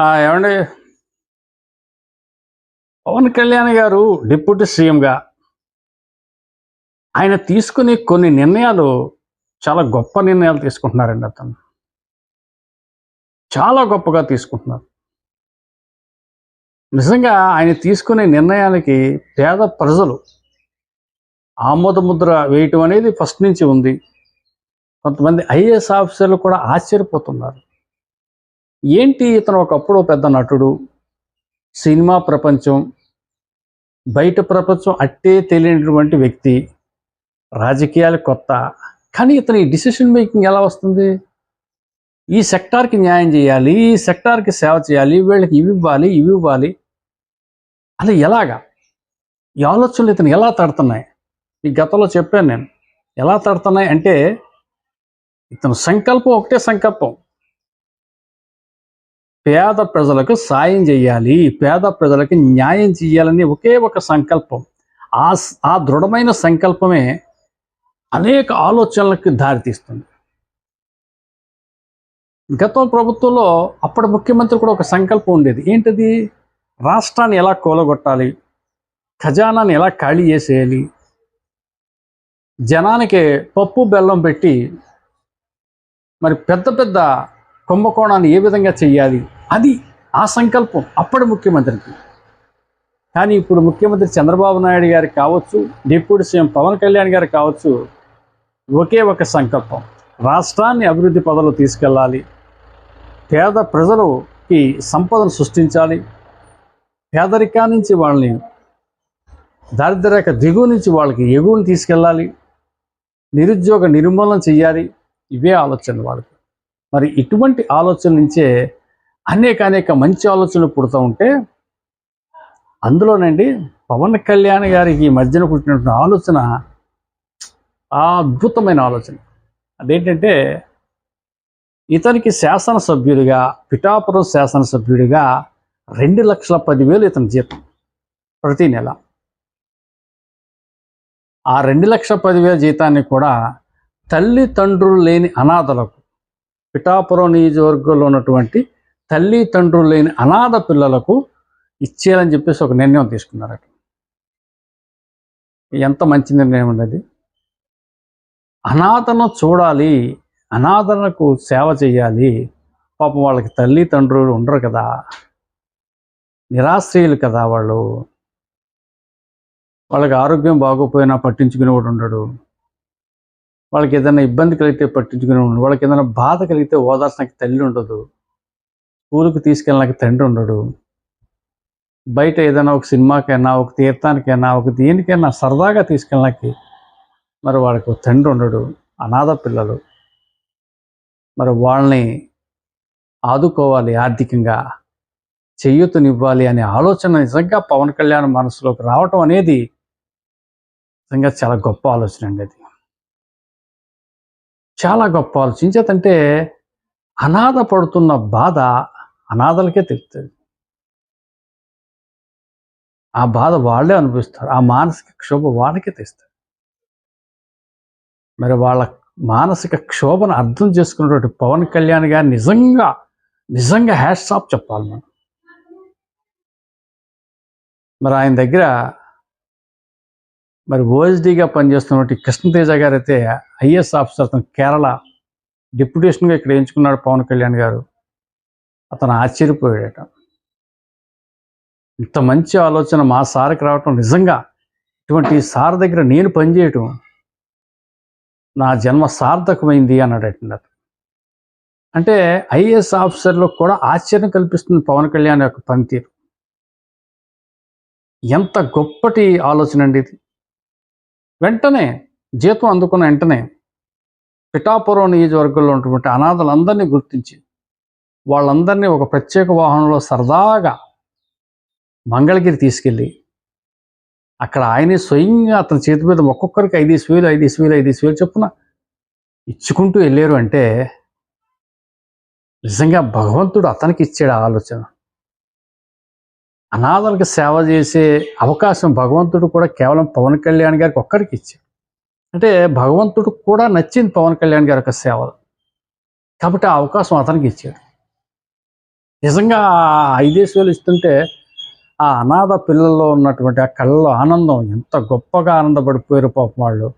ఏమండి? పవన్ కళ్యాణ్ గారు డిప్యూటీ సీఎంగా ఆయన తీసుకునే కొన్ని నిర్ణయాలు చాలా గొప్ప నిర్ణయాలు తీసుకుంటున్నారండి అతను. చాలా గొప్పగా తీసుకుంటున్నారు. నిజంగా ఆయన తీసుకునే నిర్ణయానికి పేద ప్రజలు ఆమోద ముద్ర వేయటం అనేది ఫస్ట్ నుంచి ఉంది. కొంతమంది ఐఏఎస్ ఆఫీసర్లు కూడా ఆశ్చర్యపోతున్నారు. ఏంటి ఇతను ఒకప్పుడు పెద్ద నటుడు? సినిమా ప్రపంచం బయట ప్రపంచం అట్టే తెలియనటువంటి వ్యక్తి రాజకీయాలు కొత్త. కానీ ఇతని డిసిషన్ మేకింగ్ ఎలా వస్తుంది? ఈ సెక్టార్కి న్యాయం చేయాలి ఈ సెక్టార్కి సేవ చేయాలి వీళ్ళకి ఇవి ఇవ్వాలి ఇవి ఇవ్వాలి. అలా ఎలాగా? ఈ ఆలోచనలు ఇతను ఎలా తడుతున్నాయి? ఈ గతంలో చెప్పాను నేను. ఎలా తడుతున్నాయి అంటే ఇతను సంకల్పం ఒకటే సంకల్పం. పేద ప్రజలకు సాయం చేయాలి. పేద ప్రజలకు న్యాయం చేయాలని ఒకే ఒక సంకల్పం. ఆ ఆ దృఢమైన సంకల్పమే అనేక ఆలోచనలకు దారితీస్తుంది. గత ప్రభుత్వంలో అప్పటి ముఖ్యమంత్రి కూడా ఒక సంకల్పం ఉండేది. ఏంటది? రాష్ట్రాన్ని ఎలా కూలగొట్టాలి? ఖజానాన్ని ఎలా ఖాళీ చేసేయాలి? జనానికి పప్పు బెల్లం పెట్టి మరి పెద్ద పెద్ద కుంభకోణాన్ని ఏ విధంగా చెయ్యాలి అది ఆ సంకల్పం అప్పటి ముఖ్యమంత్రికి. కానీ ఇప్పుడు ముఖ్యమంత్రి చంద్రబాబు నాయుడు గారికి కావచ్చు డిప్యూటీ సీఎం పవన్ కళ్యాణ్ గారికి కావచ్చు ఒకే ఒక సంకల్పం. రాష్ట్రాన్ని అభివృద్ధి పదవులు తీసుకెళ్ళాలి. పేద ప్రజలకి సంపదను సృష్టించాలి. పేదరికా నుంచి వాళ్ళని దారిద్ర్యక దిగువ నుంచి వాళ్ళకి ఎగువని తీసుకెళ్ళాలి. నిరుద్యోగ నిర్మూలన చేయాలి. ఇవే ఆలోచనలు వాళ్ళకి. మరి ఇటువంటి ఆలోచన నుంచే అనేక అనేక మంచి ఆలోచనలు పుడుతూ ఉంటే అందులోనండి పవన్ కళ్యాణ్ గారికి ఈ మధ్యన పుట్టినటువంటి ఆలోచన అద్భుతమైన ఆలోచన. అదేంటంటే ఇతనికి శాసనసభ్యుడిగా పిఠాపురం శాసనసభ్యుడిగా రెండు లక్షల పదివేలు ఇతని జీతం ప్రతి నెల. ఆ రెండు లక్షల పదివేల జీతాన్ని కూడా తల్లిదండ్రులు లేని అనాథలకు పిఠాపురం నియోజకవర్గంలో ఉన్నటువంటి తల్లి తండ్రులు లేని అనాథ పిల్లలకు ఇచ్చేయాలని చెప్పేసి ఒక నిర్ణయం తీసుకున్నారట. ఎంత మంచి నిర్ణయం ఉండేది అనాథను చూడాలి అనాథలకు సేవ చేయాలి. పాపం వాళ్ళకి తల్లి తండ్రులు ఉండరు కదా. నిరాశ్రయులు కదా వాళ్ళు. వాళ్ళకి ఆరోగ్యం బాగోపోయినా పట్టించుకునేవాడు ఉండడు. వాళ్ళకి ఏదైనా ఇబ్బంది కలిగితే పట్టించుకునే ఉండడు. వాళ్ళకి ఏదైనా బాధ కలిగితే ఓదార్చడానికి తల్లి ఉండదు. స్కూల్కి తీసుకెళ్ళడానికి తండ్రి ఉండడు బయట ఏదైనా ఒక సినిమాకైనా ఒక తీర్థానికైనా ఒక దేనికైనా సరదాగా తీసుకెళ్ళడానికి మరి వాడికి తండ్రి ఉండడు అనాథ పిల్లలు. మరి వాళ్ళని ఆదుకోవాలి ఆర్థికంగా చెయ్యూతనివ్వాలి అనే ఆలోచన నిజంగా పవన్ కళ్యాణ్ మనసులోకి రావటం అనేది నిజంగా చాలా గొప్ప ఆలోచన అండి అది. చాలా గొప్ప ఆలోచన. ఇంచేతంటే అనాథ పడుతున్న బాధ అనాథలకే తెలుస్తుంది ఆ బాధ వాళ్ళే అనుభవిస్తారు. ఆ మానసిక క్షోభ వాళ్ళకే తెస్తారు మరి వాళ్ళ మానసిక క్షోభను అర్థం చేసుకున్నటువంటి పవన్ కళ్యాణ్ గారు నిజంగా నిజంగా హ్యాష్ ఆఫ్ చెప్పాలి మనం. మరి ఆయన దగ్గర మరి ఓఎస్డీగా పనిచేస్తున్నటువంటి కృష్ణతేజ గారు అయితే ఐఎస్ ఆఫీసర్ అతను కేరళ డిప్యుటేషన్గా ఇక్కడ ఎంచుకున్నాడు పవన్ కళ్యాణ్ గారు. అతను ఆశ్చర్యపోయాడట. ఇంత మంచి ఆలోచన మా సార్కి రావటం నిజంగా ఇటువంటి సార్ దగ్గర నేను పనిచేయటం నా జన్మ సార్థకమైంది అన్నాడట అంటే ఐఏఎస్ ఆఫీసర్లో కూడా ఆశ్చర్యం కల్పిస్తుంది పవన్ కళ్యాణ్ యొక్క పనితీరు. ఎంత గొప్పటి ఆలోచన అండి ఇది. వెంటనే జీతం అందుకున్న వెంటనే పిఠాపురం నియోజకవర్గంలో ఉన్నటువంటి అనాథలందరినీ గుర్తించి వాళ్ళందరినీ ఒక ప్రత్యేక వాహనంలో సరదాగా మంగళగిరి తీసుకెళ్ళి అక్కడ ఆయనే స్వయంగా అతని చేతి మీద ఒక్కొక్కరికి ఐదేసి వేలు ఐదేసి వేలు ఐదేసి వేలు చొప్పున ఇచ్చుకుంటూ వెళ్ళారు అంటే నిజంగా భగవంతుడు అతనికి ఇచ్చాడు ఆలోచన. అనాథలకు సేవ చేసే అవకాశం భగవంతుడు కూడా కేవలం పవన్ కళ్యాణ్ గారికి ఒక్కరికి ఇచ్చాడు. అంటే భగవంతుడు కూడా నచ్చింది పవన్ కళ్యాణ్ గారి యొక్క సేవ కాబట్టి ఆ అవకాశం అతనికి ఇచ్చాడు. నిజంగా ఆ ఐదేసి వేలు ఇస్తుంటే ఆ అనాథ పిల్లల్లో ఉన్నటువంటి ఆ కళ్ళలో ఆనందం ఎంత గొప్పగా ఆనందపడిపోయారు పాపం వాళ్ళు.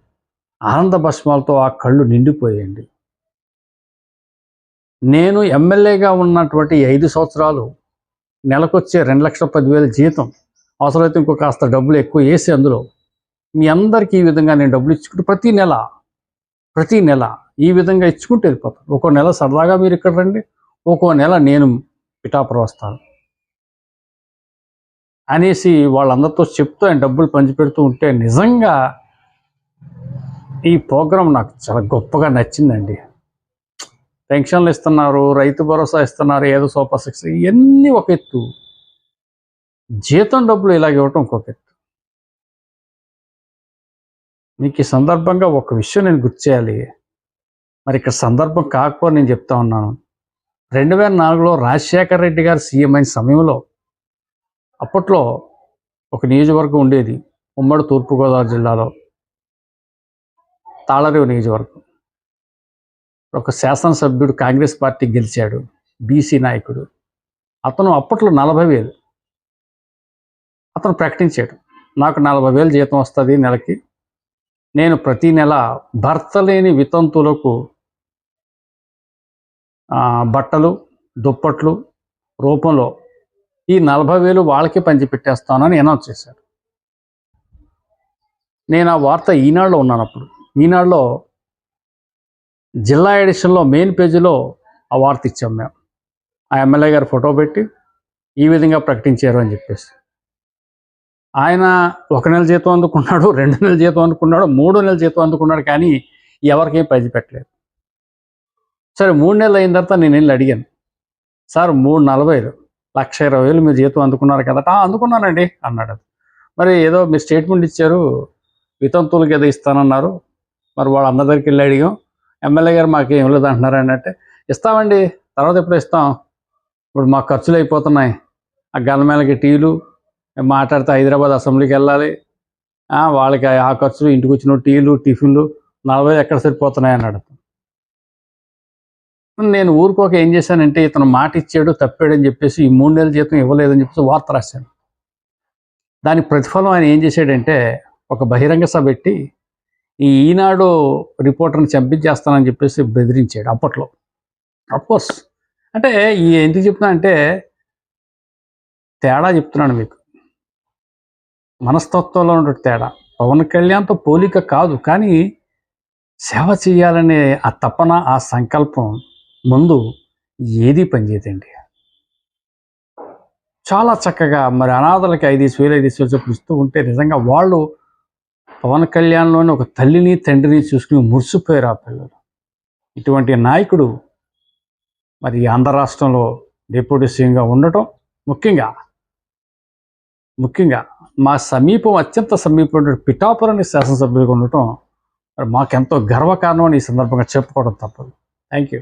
ఆనంద భస్మాలతో ఆ కళ్ళు నిండిపోయాయండి. నేను ఎమ్మెల్యేగా ఉన్నటువంటి ఐదు సంవత్సరాలు నెలకొచ్చే రెండు లక్షల పదివేల జీతం అవసరమైతే ఇంకో కాస్త డబ్బులు ఎక్కువ వేసి అందులో మీ అందరికీ ఈ విధంగా నేను డబ్బులు ఇచ్చుకుంటూ ప్రతి నెల ప్రతి నెల ఈ విధంగా ఇచ్చుకుంటూ వెళ్ళిపోతాను. ఒక్కో నెల సరదాగా మీరు ఇక్కడ రండి ఒక్కో నెల నేను పిఠాపురం వస్తాను. అనేసి వాళ్ళందరితో చెప్తూ ఆయన డబ్బులు పంచిపెడుతూ ఉంటే నిజంగా ఈ ప్రోగ్రాం నాకు చాలా గొప్పగా నచ్చిందండి. పెన్షన్లు ఇస్తున్నారు రైతు భరోసా ఇస్తున్నారు ఏదో సూపర్ సిక్స్ ఇవన్నీ ఒక ఎత్తు. జీతం డబ్బులు ఇలాగ ఇవ్వటం ఇంకొక ఎత్తు. మీకు ఈ సందర్భంగా ఒక విషయం నేను గుర్తు చేయాలి. మరి ఇక్కడ సందర్భం కాకపోతే నేను చెప్తా ఉన్నాను. రెండు వేల నాలుగులో రాజశేఖర రెడ్డి గారు సీఎం అయిన సమయంలో అప్పట్లో ఒక నియోజకవర్గం ఉండేది ఉమ్మడి తూర్పుగోదావరి జిల్లాలో తాళరేవు నియోజకవర్గం. ఒక శాసనసభ్యుడు కాంగ్రెస్ పార్టీ గెలిచాడు బీసీ నాయకుడు. అతను అప్పట్లో నలభై వేలు. అతను ప్రకటించాడు నాకు నలభై వేలు జీతం వస్తుంది నెలకి. నేను ప్రతి నెల భర్త లేని వితంతులకు బట్టలు దుప్పట్లు రూపంలో ఈ నలభై వేలు వాళ్ళకి పంచిపెట్టేస్తానని అనౌన్స్ చేశాడు నేను ఆ వార్త ఈనాడులో ఉన్నాను అప్పుడు. ఈనాడులో జిల్లా ఎడిషన్లో మెయిన్ పేజీలో ఆ వార్త ఇచ్చాం మేము. ఆ ఎమ్మెల్యే గారు ఫోటో పెట్టి ఈ విధంగా ప్రకటించారు అని చెప్పేసి. ఆయన ఒక నెల జీతం అందుకున్నాడు రెండు నెలల జీతం అందుకున్నాడు మూడు నెలల జీతం అందుకున్నాడు కానీ ఎవరికేం పది పెట్టలేదు సరే మూడు నెలలు అయిన తర్వాత నేను వెళ్ళి అడిగాను. సార్ మూడు నలభైలు. లక్ష ఇరవై వేలు మీరు జీతం అందుకున్నారు కదా. అందుకున్నానండి అన్నాడు మరి ఏదో మీరు స్టేట్మెంట్ ఇచ్చారు వితంతువులకి ఏదో ఇస్తానన్నారు. మరి వాళ్ళ అన్న దగ్గరికి వెళ్ళి అడిగాం. ఎమ్మెల్యే గారు మాకు ఏం లేదు అంటున్నారు అని అంటే ఇస్తామండి తర్వాత ఎప్పుడు ఇస్తాం. ఇప్పుడు మాకు ఖర్చులు అయిపోతున్నాయి. ఆ గల్లమేళకి టీలు మాట్లాడితే హైదరాబాద్ అసెంబ్లీకి వెళ్ళాలి. వాళ్ళకి ఆ ఖర్చులు ఇంటికి వచ్చిన టీలు టిఫిన్లు నలభై ఎక్కడ సరిపోతున్నాయి అన్నాడు. నేను ఊరుకోక ఏం చేశానంటే ఇతను మాట ఇచ్చాడు తప్పాడని చెప్పేసి ఈ మూడు నెలల జీతం ఇవ్వలేదని చెప్పేసి వార్త రాశాను దాని ప్రతిఫలం ఆయన ఏం చేశాడంటే ఒక బహిరంగ సభ పెట్టి ఈ ఈనాడు రిపోర్టర్ని చంపించేస్తానని చెప్పేసి బెదిరించాడు అప్పట్లో. అఫ్కోర్స్ అంటే ఈ ఎందుకు చెప్తున్నా అంటే తేడా చెప్తున్నాను మీకు. మనస్తత్వంలో ఉన్న తేడా. పవన్ కళ్యాణ్తో పోలిక కాదు కానీ సేవ చేయాలనే ఆ తపన ఆ సంకల్పం ముందు ఏది పనిచేయదండి? చాలా చక్కగా మరి అనాథలకి ఐదేసి వేలు ఐదేసి వేలు చొప్పులు ఇస్తూ ఉంటే నిజంగా వాళ్ళు పవన్ కళ్యాణ్లోని ఒక తల్లిని తండ్రిని చూసుకుని మురిసిపోయారు ఆ పిల్లలు. ఇటువంటి నాయకుడు మరి ఆంధ్ర రాష్ట్రంలో డిప్యూటీ సీఎంగా ఉండటం ముఖ్యంగా ముఖ్యంగా మా సమీపం అత్యంత సమీపం పిఠాపురాన్ని శాసనసభ్యులుగా ఉండటం మరి మాకెంతో గర్వకారణం అని ఈ సందర్భంగా చెప్పుకోవడం తప్పదు. Thank you